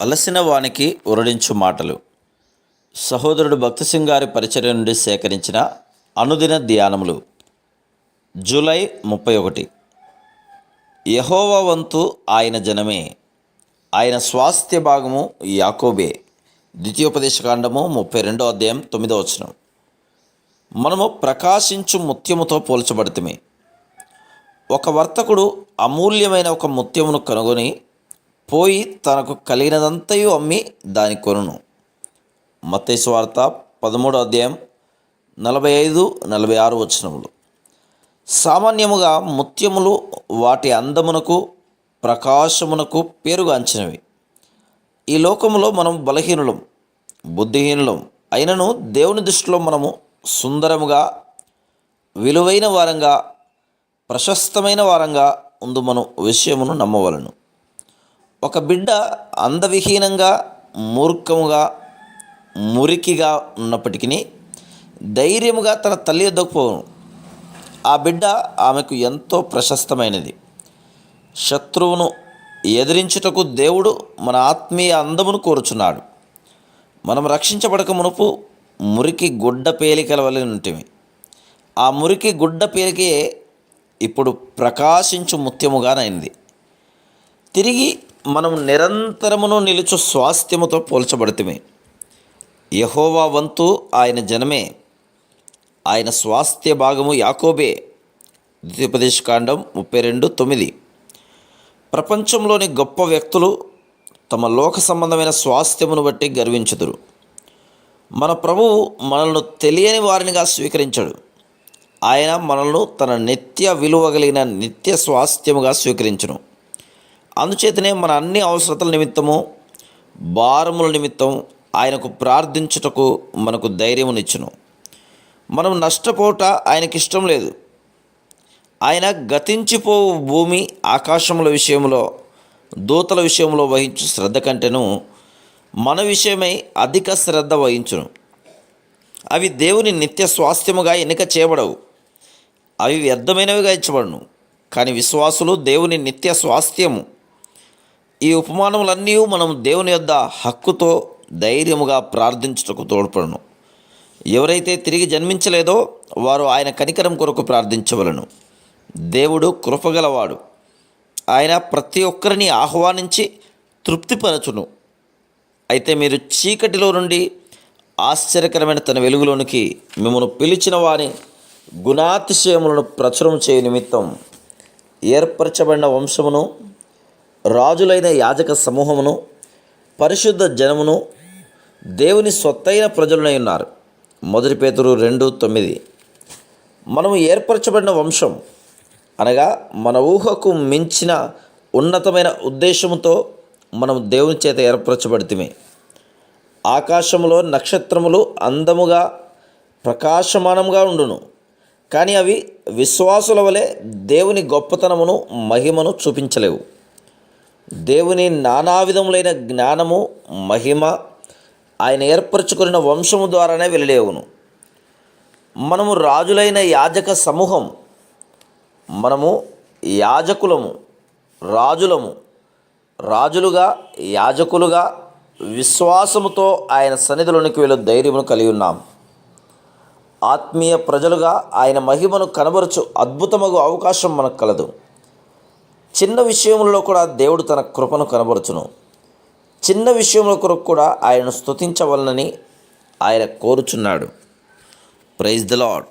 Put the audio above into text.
అలసిన వానికి ఉరడించు మాటలు. సహోదరుడు భక్త సింగ్ గారి పరిచర్య నుండి సేకరించిన అనుదిన ధ్యానములు. జూలై ముప్పై ఒకటి. యహోవ వంతు ఆయన జనమే. ఆయన స్వాస్థ్య భాగము యాకోబే. ద్వితీయోపదేశకాండము ముప్పై రెండో అధ్యాయం తొమ్మిదో వచనం. మనము ప్రకాశించు ముత్యముతో పోల్చబడితమే. ఒక వర్తకుడు అమూల్యమైన ఒక ముత్యమును కనుగొని పోయి తనకు కలిగినదంతయు అమ్మి దాని కొనును. మతేశ్వార్త వార్త పదమూడో అధ్యాయం నలభై ఐదు నలభై ఆరు వచనములు. సామాన్యముగా ముత్యములు వాటి అందమునకు ప్రకాశమునకు పేరుగాంచినవి ఈ లోకములో మనం బలహీనులం బుద్ధిహీనులం అయినను దేవుని దృష్టిలో మనము సుందరముగా విలువైన వారంగా ప్రశస్తమైన వారంగా ఉందు మనం విషయమును నమ్మవలను. ఒక బిడ్డ అందవిహీనంగా మూర్ఖముగా మురికిగా ఉన్నప్పటికీ ధైర్యముగా తన తల్లి వద్దకు ఆ బిడ్డ ఆమెకు ఎంతో ప్రశస్తమైనది. శత్రువును ఎదిరించుటకు దేవుడు మన ఆత్మీయ అందమును కోరుచున్నాడు. మనం రక్షించబడక మునుపు మురికి గుడ్డ పేలికల వలె ఉంటిమి ఆ మురికి గుడ్డ పేలికే ఇప్పుడు ప్రకాశించు ముత్యముగానైంది. తిరిగి మనం నిరంతరమును నిలుచు స్వాస్థ్యముతో పోల్చబడితమే. యహోవా వంతు ఆయన జనమే. ఆయన స్వాస్థ్య భాగము యాకోబే. ద్వితీయోపదేశకాండం ముప్పై రెండు తొమ్మిది. ప్రపంచంలోని గొప్ప వ్యక్తులు తమ లోక సంబంధమైన స్వాస్థ్యమును బట్టి గర్వించుదురు. మన ప్రభువు మనల్ని తెలియని వారినిగా స్వీకరించాడు. ఆయన మనల్ని తన నిత్య విలువ కలిగిన నిత్య స్వాస్థ్యముగా స్వీకరించను. అందుచేతనే మన అన్ని అవసరతల నిమిత్తము భారముల నిమిత్తం ఆయనకు ప్రార్థించుటకు మనకు ధైర్యమునిచ్చును. మనం నష్టపోట ఆయనకి ఇష్టం లేదు. ఆయన గతించిపోవు భూమి ఆకాశముల విషయంలో దూతల విషయంలో వహించు శ్రద్ధ కంటేను మన విషయమై అధిక శ్రద్ధ వహించును. అవి దేవుని నిత్య స్వాస్థ్యముగా ఎన్నిక చేయబడవు. అవి వ్యర్థమైనవిగా ఇచ్చబడును. కానీ విశ్వాసులు దేవుని నిత్య స్వాస్థ్యము ఈ ఉపమానములన్నీ మనం దేవుని యొద్ద హక్కుతో ధైర్యముగా ప్రార్థించుటకు తోడ్పడను. ఎవరైతే తిరిగి జన్మించలేదో వారు ఆయన కనికరం కొరకు ప్రార్థించవలను. దేవుడు కృపగలవాడు. ఆయన ప్రతి ఒక్కరిని ఆహ్వానించి తృప్తిపరచును. అయితే మీరు చీకటిలో నుండి ఆశ్చర్యకరమైన తన వెలుగులోనికి మిమ్మల్ని పిలిచిన వారి గుణాతిశయములను ప్రచురం చేయ నిమిత్తం ఏర్పరచబడిన వంశమును రాజులైన యాజక సమూహమును పరిశుద్ధ జనమును దేవుని సొత్తైన ప్రజలనై ఉన్నారు. మొదటి పేతురు రెండు తొమ్మిది. మనము ఏర్పరచబడిన వంశం అనగా మన ఊహకు మించిన ఉన్నతమైన ఉద్దేశముతో మనం దేవుని చేత ఏర్పరచబడితే ఆకాశంలో నక్షత్రములు అందముగా ప్రకాశమానంగా ఉండును. కానీ అవి విశ్వాసుల వలె దేవుని గొప్పతనమును మహిమను చూపించలేవు. దేవుని నానా విధములైన జ్ఞానము మహిమ ఆయన ఏర్పరచుకున్న వంశము ద్వారానే వెలిలేవును. మనము రాజులైన యాజక సమూహం. మనము యాజకులము రాజులము. రాజులుగా యాజకులుగా విశ్వాసముతో ఆయన సన్నిధిలోనికి వెళ్ళు ధైర్యమును కలిగి ఉన్నాం. ఆత్మీయ ప్రజలుగా ఆయన మహిమను కనబరచు అద్భుతమగు అవకాశం మనకు కలదు. చిన్న విషయంలో కూడా దేవుడు తన కృపను కనబరుచును. చిన్న విషయంలో కొరకు కూడా ఆయనను స్తుతించవలనని ఆయన కోరుచున్నాడు. Praise the lord